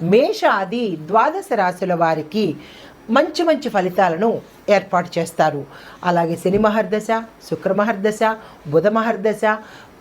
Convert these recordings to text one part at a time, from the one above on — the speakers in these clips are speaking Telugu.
మేషాది ద్వాదశ రాశుల వారికి మంచి మంచి ఫలితాలను ఏర్పాటు చేస్తారు. అలాగే శని మహర్దశ శుక్ర మహర్దశ బుధ మహర్దశ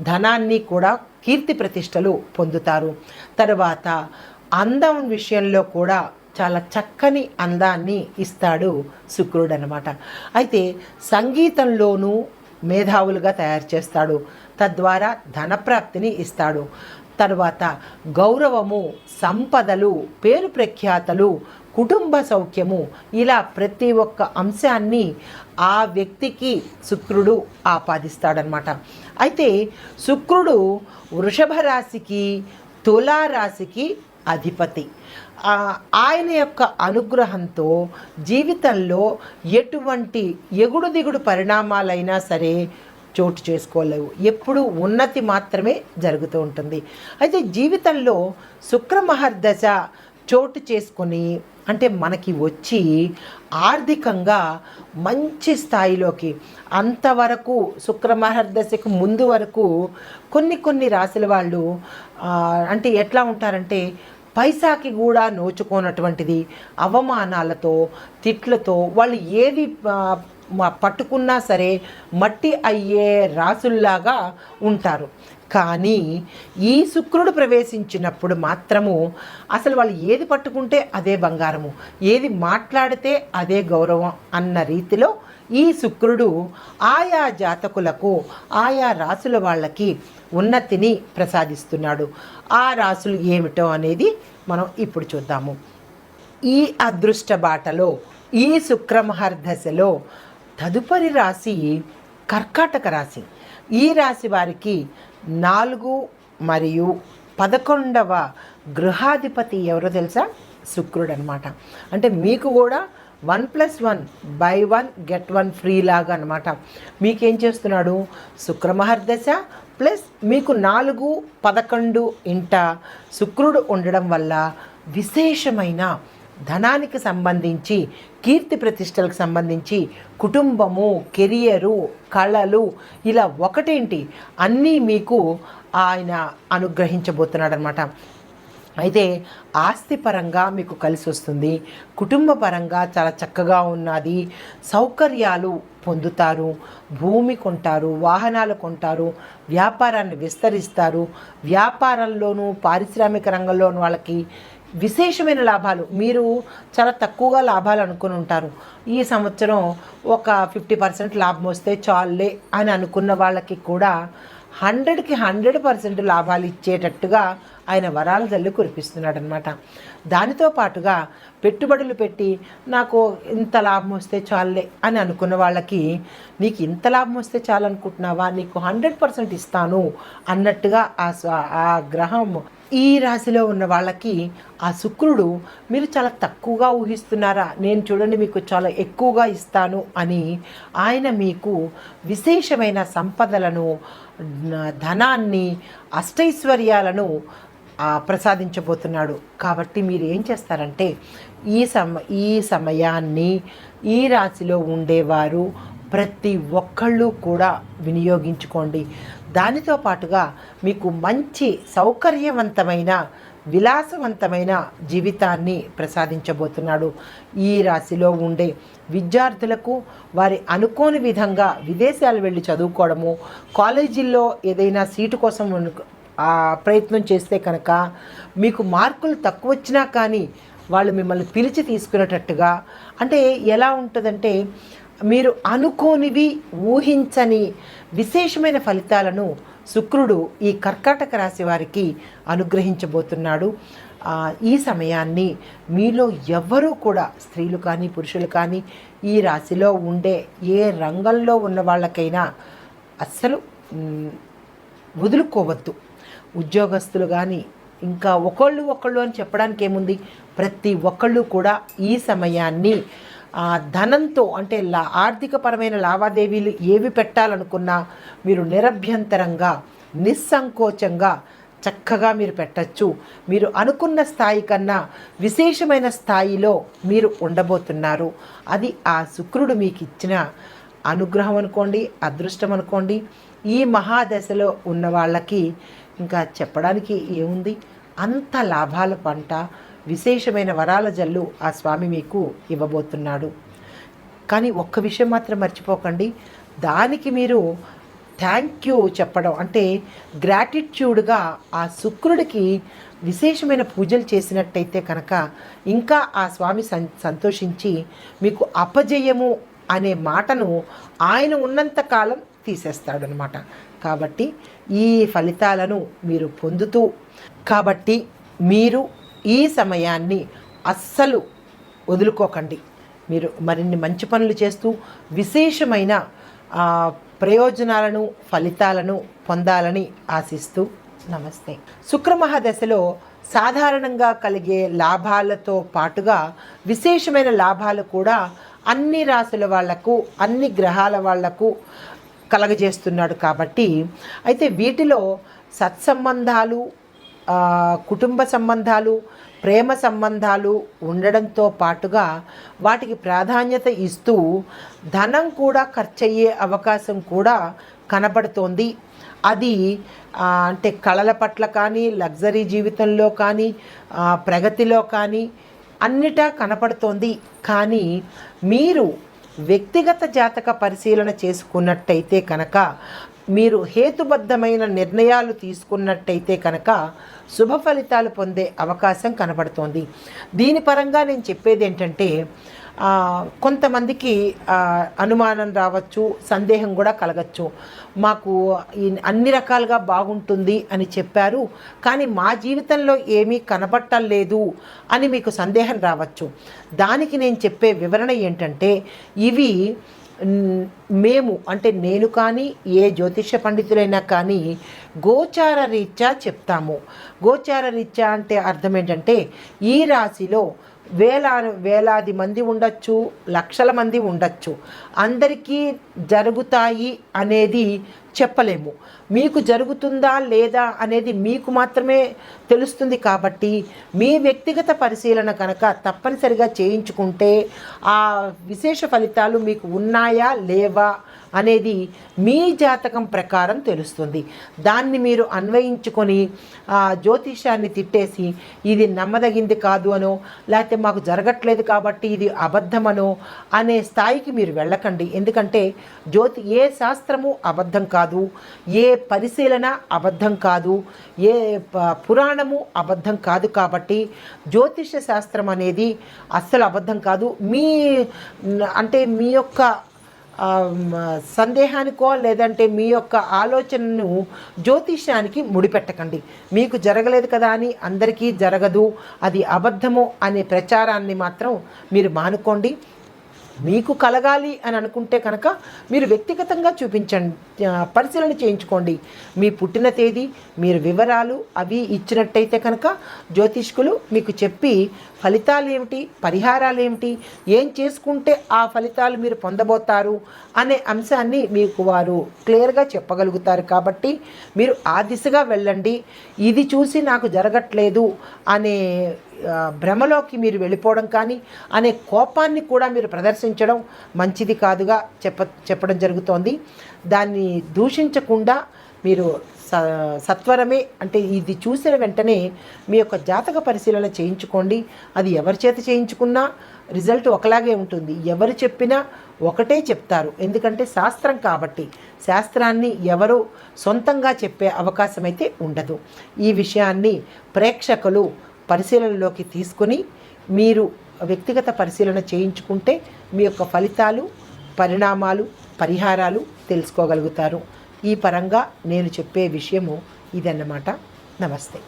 ధనాన్ని కూడా కీర్తి ప్రతిష్టలు పొందుతారు. తర్వాత అందం విషయంలో కూడా చాలా చక్కని అందాన్ని ఇస్తాడు శుక్రుడు అనమాట అయితే సంగీతంలోనూ మేధావులుగా తయారు చేస్తాడు. తద్వారా ధనప్రాప్తిని ఇస్తాడు. తర్వాత గౌరవము సంపదలు పేరు ప్రఖ్యాతలు కుటుంబ సౌఖ్యము ఇలా ప్రతి ఒక్క అంశాన్ని ఆ వ్యక్తికి శుక్రుడు ఆపాదిస్తాడనమాట అయితే శుక్రుడు వృషభ రాశికి తులా రాశికి అధిపతి. ఆయన యొక్క అనుగ్రహంతో జీవితంలో ఎటువంటి ఎగుడు దిగుడు పరిణామాలైనా సరే చోటు చేసుకోలేవు. ఎప్పుడు ఉన్నతి మాత్రమే జరుగుతూ ఉంటుంది. అయితే జీవితంలో శుక్రమహర్దశ చోటు చేసుకొని అంటే మనకి వచ్చి ఆర్థికంగా మంచి స్థాయిలోకి అంతవరకు శుక్రమహర్దశకు ముందు వరకు కొన్ని కొన్ని రాశుల వాళ్ళు అంటే ఎట్లా ఉంటారంటే పైసాకి కూడా నోచుకోనటువంటిది అవమానాలతో తిట్లతో వాళ్ళు ఏది పట్టుకున్నా సరే మట్టి అయ్యే రాసుల్లాగా ఉంటారు. కానీ ఈ శుక్రుడు ప్రవేశించినప్పుడు మాత్రము అసలు వాళ్ళు ఏది పట్టుకుంటే అదే బంగారము ఏది మాట్లాడితే అదే గౌరవం అన్న రీతిలో ఈ శుక్రుడు ఆయా జాతకులకు ఆయా రాసుల వాళ్ళకి ఉన్నతిని ప్రసాదిస్తున్నాడు. ఆ రాసులు ఏమిటో అనేది మనం ఇప్పుడు చూద్దాము. ఈ అదృష్ట బాటలో ఈ శుక్రమహర్దశలో తదుపరి రాశి కర్కాటక రాశి. ఈ రాశి వారికి నాలుగు మరియు పదకొండవ గృహాధిపతి ఎవరో తెలుసా? శుక్రుడు అనమాట అంటే మీకు కూడా one plus one buy one get one free లాగా అనమాట మీకేం చేస్తున్నాడు? శుక్రమహర్దశ ప్లస్ మీకు నాలుగు పదకొండు ఇంట శుక్రుడు ఉండడం వల్ల విశేషమైన ధనానికి సంబంధించి కీర్తి ప్రతిష్టలకు సంబంధించి కుటుంబము కెరియరు కళలు ఇలా ఒకటేంటి? అన్నీ మీకు ఆయన అనుగ్రహించబోతున్నాడు అనమాట అయితే ఆస్తిపరంగా మీకు కలిసి వస్తుంది. కుటుంబ పరంగా చాలా చక్కగా ఉన్నది. సౌకర్యాలు పొందుతారు. భూమి కొంటారు వాహనాలు కొంటారు వ్యాపారాన్ని విస్తరిస్తారు. వ్యాపారంలోనూ పారిశ్రామిక రంగంలోనూ వాళ్ళకి విశేషమైన లాభాలు. మీరు చాలా తక్కువగా లాభాలు అనుకుని ఉంటారు. ఈ సంవత్సరం ఒక ఫిఫ్టీ పర్సెంట్ లాభం వస్తే చాలులే అని అనుకున్న వాళ్ళకి కూడా హండ్రెడ్కి హండ్రెడ్ పర్సెంట్ లాభాలు ఇచ్చేటట్టుగా ఆయన వరాల జల్లు కురిపిస్తున్నాడు అనమాట దానితో పాటుగా పెట్టుబడులు పెట్టి నాకు ఇంత లాభం వస్తే చాలులే అని అనుకున్న వాళ్ళకి నీకు ఇంత లాభం వస్తే చాలు అనుకుంటున్నావా నీకు హండ్రెడ్ పర్సెంట్ ఇస్తాను అన్నట్టుగా ఆ స్వ- ఆ గ్రహం ఈ రాశిలో ఉన్న వాళ్ళకి ఆ శుక్రుడు మీరు చాలా తక్కువగా ఊహిస్తున్నారా? నేను చూడండి మీకు చాలా ఎక్కువగా ఇస్తాను అని ఆయన మీకు విశేషమైన సంపదలను ధనాన్ని అష్టైశ్వర్యాలను ప్రసాదించబోతున్నాడు. కాబట్టి మీరు ఏం చేస్తారంటే ఈ సమ ఈ సమయాన్ని ఈ రాశిలో ఉండేవారు ప్రతి ఒక్కళ్ళు కూడా వినియోగించుకోండి. దానితో పాటుగా మీకు మంచి సౌకర్యవంతమైన విలాసవంతమైన జీవితాన్ని ప్రసాదించబోతున్నాడు. ఈ రాశిలో ఉండే విద్యార్థులకు వారి అనుకోని విధంగా విదేశాలు వెళ్ళి చదువుకోవడము కాలేజీల్లో ఏదైనా సీటు కోసం ప్రయత్నం చేస్తే కనుక మీకు మార్కులు తక్కువ వచ్చినా కానీ వాళ్ళు మిమ్మల్ని పిలిచి తీసుకునేటట్టుగా అంటే ఎలా ఉంటుందంటే మీరు అనుకోనివి ఊహించని విశేషమైన ఫలితాలను శుక్రుడు ఈ కర్కాటక రాశి వారికి అనుగ్రహించబోతున్నాడు. ఈ సమయాన్ని మీలో ఎవ్వరూ కూడా స్త్రీలు కానీ పురుషులు కానీ ఈ రాశిలో ఉండే ఏ రంగంలో ఉన్న వాళ్ళకైనా అస్సలు వదులుకోవద్దు. ఉద్యోగస్తులు కానీ ఇంకా ఒకళ్ళు ఒకళ్ళు అని చెప్పడానికి ఏముంది? ప్రతి ఒక్కళ్ళు కూడా ఈ సమయాన్ని ధనంతో అంటే లా ఆర్థికపరమైన లావాదేవీలు ఏవి పెట్టాలనుకున్నా మీరు నిరభ్యంతరంగా నిస్సంకోచంగా చక్కగా మీరు పెట్టచ్చు. మీరు అనుకున్న స్థాయి కన్నా విశేషమైన స్థాయిలో మీరు ఉండబోతున్నారు. అది ఆ శుక్రుడు మీకు ఇచ్చిన అనుగ్రహం అనుకోండి అదృష్టం అనుకోండి. ఈ మహాదశలో ఉన్న వాళ్ళకి ఇంకా చెప్పడానికి ఏముంది? అంత లాభాల పంట విశేషమైన వరాల జల్లు ఆ స్వామి మీకు ఇవ్వబోతున్నాడు. కానీ ఒక్క విషయం మాత్రం మర్చిపోకండి. దానికి మీరు థ్యాంక్ యూ చెప్పడం అంటే గ్రాటిట్యూడ్గా ఆ శుక్రుడికి విశేషమైన పూజలు చేసినట్టయితే కనుక ఇంకా ఆ స్వామి సం సంతోషించి మీకు అపజయము అనే మాటను ఆయన ఉన్నంత కాలం తీసేస్తాడనమాట కాబట్టి ఈ ఫలితాలను మీరు పొందుతూ కాబట్టి మీరు ఈ సమయాన్ని అస్సలు వదులుకోకండి. మీరు మరిన్ని మంచి పనులు చేస్తూ విశేషమైన ప్రయోజనాలను ఫలితాలను పొందాలని ఆశిస్తూ నమస్తే. శుక్రమహాదశలో సాధారణంగా కలిగే లాభాలతో పాటుగా విశేషమైన లాభాలు కూడా అన్ని రాసుల వాళ్ళకు అన్ని గ్రహాల వాళ్ళకు కలగజేస్తున్నాడు కాబట్టి అయితే వీటిలో సత్సంబంధాలు కుటుంబ సంబంధాలు ప్రేమ సంబంధాలు ఉండడంతో పాటుగా వాటికి ప్రాధాన్యత ఇస్తూ ధనం కూడా ఖర్చయ్యే అవకాశం కూడా కనబడుతోంది. అది అంటే కళల పట్ల కానీ లగ్జరీ జీవితంలో కానీ ప్రగతిలో కానీ అన్నిటా కనపడుతోంది. కానీ మీరు వ్యక్తిగత జాతక పరిశీలన చేసుకున్నట్టయితే కనుక మీరు హేతుబద్ధమైన నిర్ణయాలు తీసుకున్నట్టయితే కనుక శుభ ఫలితాలు పొందే అవకాశం కనబడుతోంది. దీని పరంగా నేను చెప్పేది ఏంటంటే కొంతమందికి అనుమానం రావచ్చు సందేహం కూడా కలగచ్చు. మాకు అన్ని రకాలుగా బాగుంటుంది అని చెప్పారు. కానీ మా జీవితంలో ఏమీ కనబట్టలేదు అని మీకు సందేహం రావచ్చు. దానికి నేను చెప్పే వివరణ ఏంటంటే ఇవి మేము అంటే నేను కానీ ఏ జ్యోతిష పండితులైనా కానీ గోచార రీత్యా చెప్తాము. గోచార రీత్యా అంటే అర్థం ఏంటంటే ఈ రాశిలో వేలా వేలాది మంది ఉండొచ్చు లక్షల మంది ఉండొచ్చు. అందరికీ జరుగుతాయి అనేది చెప్పలేము. మీకు జరుగుతుందా లేదా అనేది మీకు మాత్రమే తెలుస్తుంది కాబట్టి మీ వ్యక్తిగత పరిశీలన కనుక తప్పనిసరిగా చేయించుకుంటే ఆ విశేష ఫలితాలు మీకు ఉన్నాయా లేవా అనేది మీ జాతకం ప్రకారం తెలుస్తుంది. దాన్ని మీరు అన్వయించుకొని ఆ జ్యోతిషాన్ని తిట్టేసి ఇది నమ్మదగింది కాదు అనో లేకపోతే మాకు జరగట్లేదు కాబట్టి ఇది అబద్ధమనో అనే స్థాయికి మీరు వెళ్ళకండి. ఎందుకంటే జ్యోతి ఏ శాస్త్రము అబద్ధం కాదు ఏ పరిశీలన అబద్ధం కాదు ఏ ప- పురాణము అబద్ధం కాదు కాబట్టి జ్యోతిష శాస్త్రం అనేది అస్సలు అబద్ధం కాదు. మీ అంటే మీ యొక్క సందేహానికో లేదంటే మీ యొక్క ఆలోచనను జ్యోతిష్యానికి ముడిపెట్టకండి. మీకు జరగలేదు కదా అని అందరికీ జరగదు. అది అబద్ధము అనే ప్రచారాన్ని మాత్రం మీరు మానుకోండి. మీకు కలగాలి అని అనుకుంటే కనుక మీరు వ్యక్తిగతంగా చూపించండి. పరిశీలన చేయించుకోండి. మీ పుట్టిన తేదీ మీరు వివరాలు అవి ఇచ్చినట్టయితే కనుక జ్యోతిష్కులు మీకు చెప్పి ఫలితాలు ఏమిటి పరిహారాలు ఏమిటి ఏం చేసుకుంటే ఆ ఫలితాలు మీరు పొందబోతారు? అనే అంశాన్ని మీకు వారు క్లియర్గా చెప్పగలుగుతారు కాబట్టి మీరు ఆ దిశగా వెళ్ళండి. ఇది చూసి నాకు జరగట్లేదు అనే భ్రమలోకి మీరు వెళ్ళిపోవడం కానీ అనే కోపాన్ని కూడా మీరు ప్రదర్శించడం మంచిది కాదుగా చెప్ప చెప్పడం జరుగుతోంది. దాన్ని దూషించకుండా మీరు స సత్వరమే అంటే ఇది చూసిన వెంటనే మీ యొక్క జాతక పరిశీలన చేయించుకోండి. అది ఎవరి చేత చేయించుకున్నా రిజల్ట్ ఒకలాగే ఉంటుంది. ఎవరు చెప్పినా ఒకటే చెప్తారు. ఎందుకంటే శాస్త్రం కాబట్టి శాస్త్రాన్ని ఎవరు సొంతంగా చెప్పే అవకాశం అయితే ఉండదు. ఈ విషయాన్ని ప్రేక్షకులు పరిశీలనలోకి తీసుకుని మీరు వ్యక్తిగత పరిశీలన చేయించుకుంటే మీ యొక్క ఫలితాలు పరిణామాలు పరిహారాలు తెలుసుకోగలుగుతారు. ఈ పరంగా నేను చెప్పే విషయము ఇదన్నమాట. నమస్తే.